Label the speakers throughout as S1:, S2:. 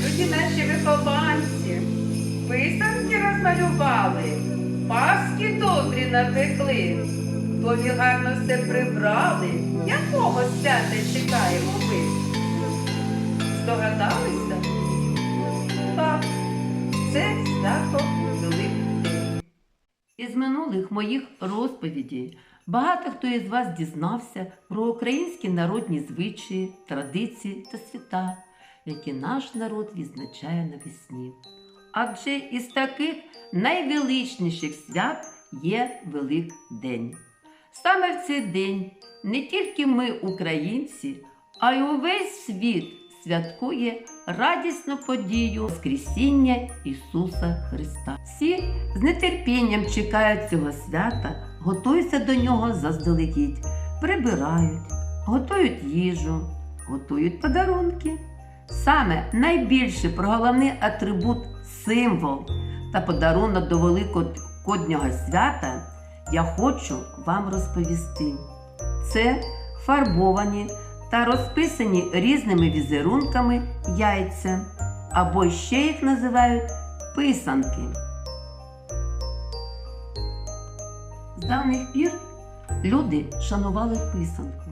S1: люди наші вихованці. Писанки розмалювали, паски добрі напекли. Тобі гарно все прибрали. Якого свята чекаємо ми? Здогадалися? Так, це свято Великдень. Із минулих моїх розповідей багато хто із вас дізнався про українські народні звичаї, традиції та свята, які наш народ відзначає навесні. Адже із таких найвеличніших свят є Великдень. Саме в цей день не тільки ми, українці, а й увесь світ святкує радісну подію Воскресіння Ісуса Христа. Всі з нетерпінням чекають цього свята, готуються до нього заздалегідь, прибирають, готують їжу, готують подарунки. Саме найбільше про головний атрибут, символ та подарунок до Великоднього свята я хочу вам розповісти. Це фарбовані та розписані різними візерунками яйця, або ще їх називають писанки. З давніх пір люди шанували писанку,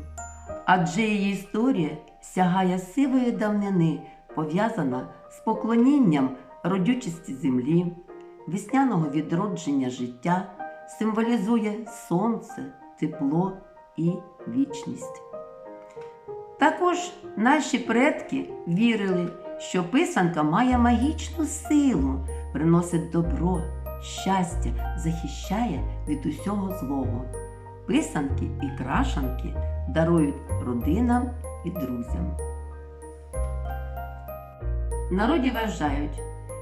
S1: адже її історія сягає сивої давнини, пов'язана з поклонінням родючості землі, весняного відродження життя, символізує сонце, тепло і вічність. Також наші предки вірили, що писанка має магічну силу, приносить добро, щастя, захищає від усього злого. Писанки і крашанки дарують родинам і друзям. Народі вважають,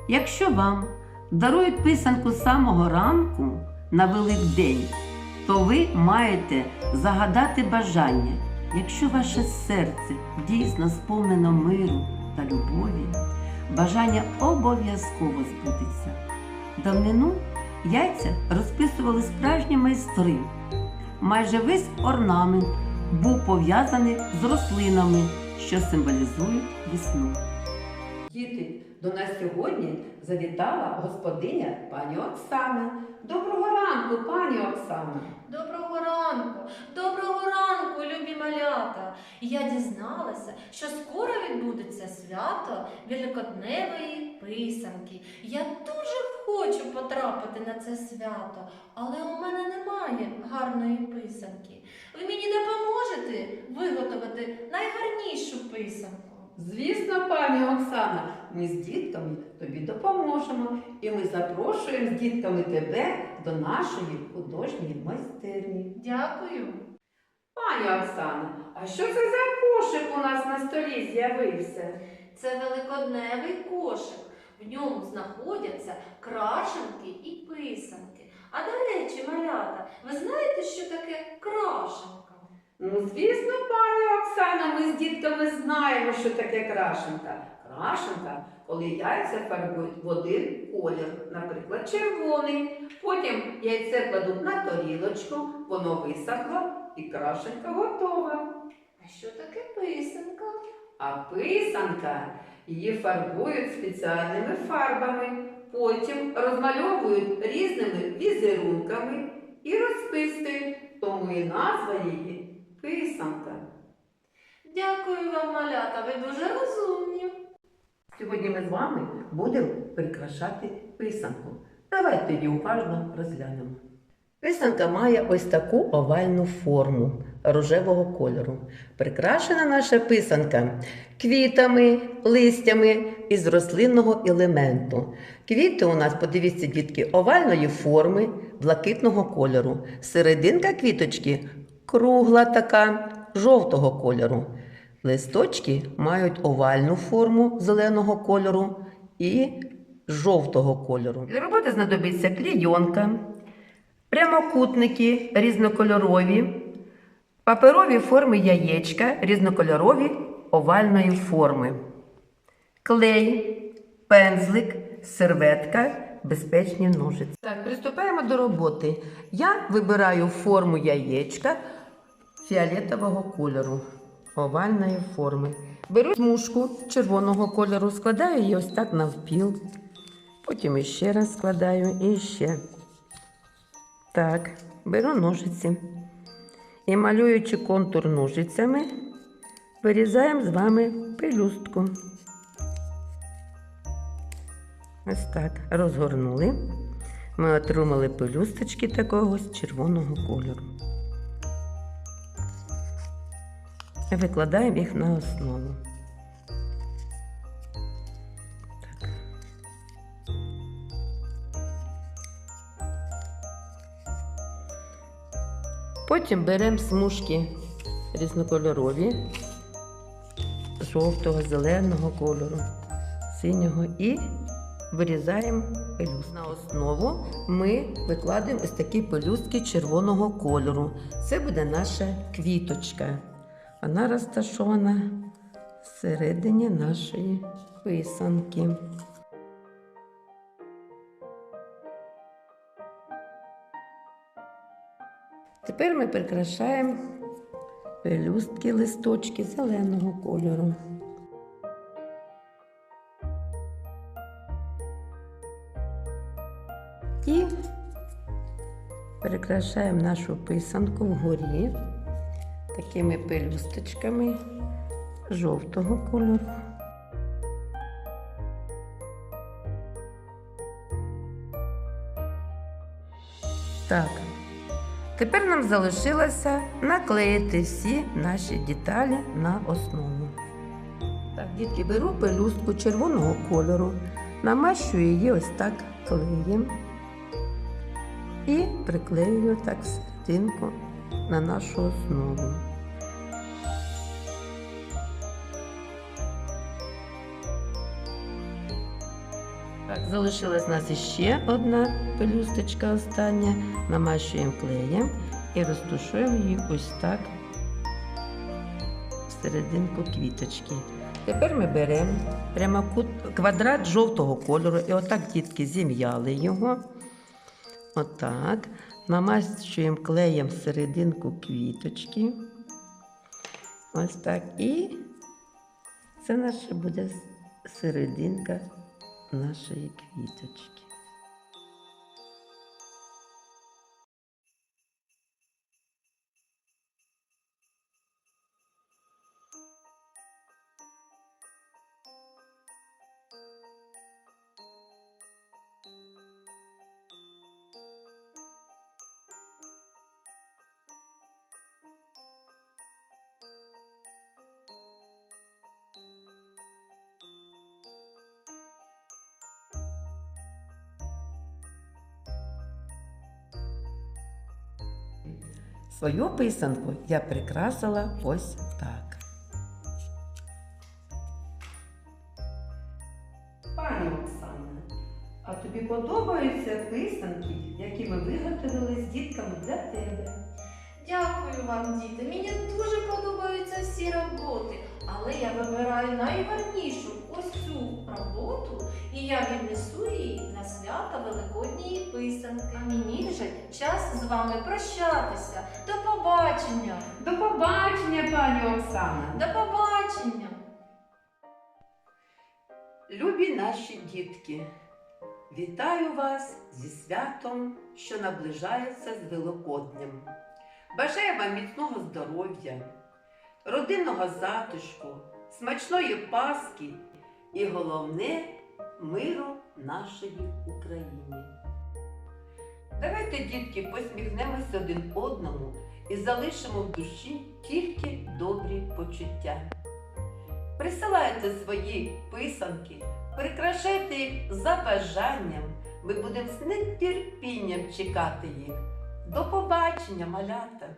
S1: якщо вам дарують писанку самого ранку на Великдень, то ви маєте загадати бажання. Якщо ваше серце дійсно сповнено миру та любові, бажання обов'язково збудеться. Давнину яйця розписували справжні майстри. Майже весь орнамент був пов'язаний з рослинами, що символізують весну. Діти, до нас сьогодні завітала господиня пані Оксана. Доброго ранку, пані Оксана.
S2: Доброго ранку, доброго ранку, любі малята! Я дізналася, що скоро відбудеться свято Великодневої писанки. Я дуже хочу потрапити на це свято, але у мене немає гарної писанки. Ви мені допоможете виготовити найгарнішу писанку?
S1: Звісно, пані Оксана, ми з дітками тобі допоможемо, і ми запрошуємо з дітками тебе до нашої художньої майстерні.
S2: Дякую.
S1: Пані Оксана, а що це за кошик у нас на столі з'явився?
S2: Це великодневий кошик. В ньому знаходяться крашенки і писанки. А до речі, малята, ви знаєте, що таке крашенка?
S1: Ну, звісно, пані Оксана, ми з дітками знаємо, що таке крашенка. Крашенка, коли яйця фарбують в один колір, наприклад, червоний. Потім яйце кладуть на тарілочку, воно висохло і крашенка готова.
S2: А що таке писанка?
S1: А писанка її фарбують спеціальними фарбами, потім розмальовують різними візерунками і розписують, тому і назва її писанка.
S2: Дякую вам, малята, ви дуже розумні.
S1: Сьогодні ми з вами будемо прикрашати писанку. Давайте її уважно розглянемо. Писанка має ось таку овальну форму рожевого кольору. Прикрашена наша писанка квітами, листями із рослинного елементу. Квіти у нас, подивіться, дітки, овальної форми, блакитного кольору. Серединка квіточки кругла така, жовтого кольору. Листочки мають овальну форму зеленого кольору і жовтого кольору. Для роботи знадобиться клійонка, прямокутники різнокольорові, паперові форми яєчка різнокольорові овальної форми, клей, пензлик, серветка, безпечні ножиці. Так, приступаємо до роботи. Я вибираю форму яєчка фіолетового кольору. овальної форми. Беру смужку червоного кольору, складаю її ось так навпіл. Потім іще раз складаю і ще. Так, беру ножиці. І малюючи контур ножицями, вирізаємо з вами пелюстку. Ось так. Розгорнули. Ми отримали пелюсточки такого з червоного кольору. Викладаємо їх на основу. Потім беремо смужки різнокольорові, жовтого, зеленого кольору, синього і вирізаємо пелюстки. На основу ми викладаємо ось такі пелюстки червоного кольору. Це буде наша квіточка. Вона розташована всередині нашої писанки. Тепер ми прикрашаємо пелюстки, листочки зеленого кольору. Прикрашаємо нашу писанку вгорі такими пелюсточками жовтого кольору. Так. Тепер нам залишилося наклеїти всі наші деталі на основу. Так, дітки, беру пелюстку червоного кольору, намащую її ось так клеєм і приклеюю так серединку на нашу основу. Залишилась у нас іще одна пелюсточка остання. Намащуємо клеєм і розтушуємо її ось так серединку квіточки. Тепер ми беремо прямокут, квадрат жовтого кольору і отак дітки зім'яли його. Отак. Намащуємо клеєм серединку квіточки. Ось так. І це наша буде серединка нашої квіточки. Свою писанку я прикрасила ось так. Пані Оксана, а тобі подобаються писанки, які ми виготовили з дітками для тебе?
S2: Дякую вам, діти. Мені дуже подобаються всі роботи, але я вибираю найгарнішу ось цю роботу, і я віднесу її на свято Великодньої писанки. А мені вже час з вами прощатися. До побачення!
S3: До побачення, пані Оксана.
S2: До побачення!
S1: Любі наші дітки, вітаю вас зі святом, що наближається з Великоднем. Бажаю вам міцного здоров'я, родинного затишку, смачної паски і головне миру нашої Україні. Давайте, дітки, посміхнемося один одному і залишимо в душі тільки добрі почуття. Присилайте свої писанки, прикрашайте їх за бажанням. Ми будемо з нетерпінням чекати їх. До побачення, малята!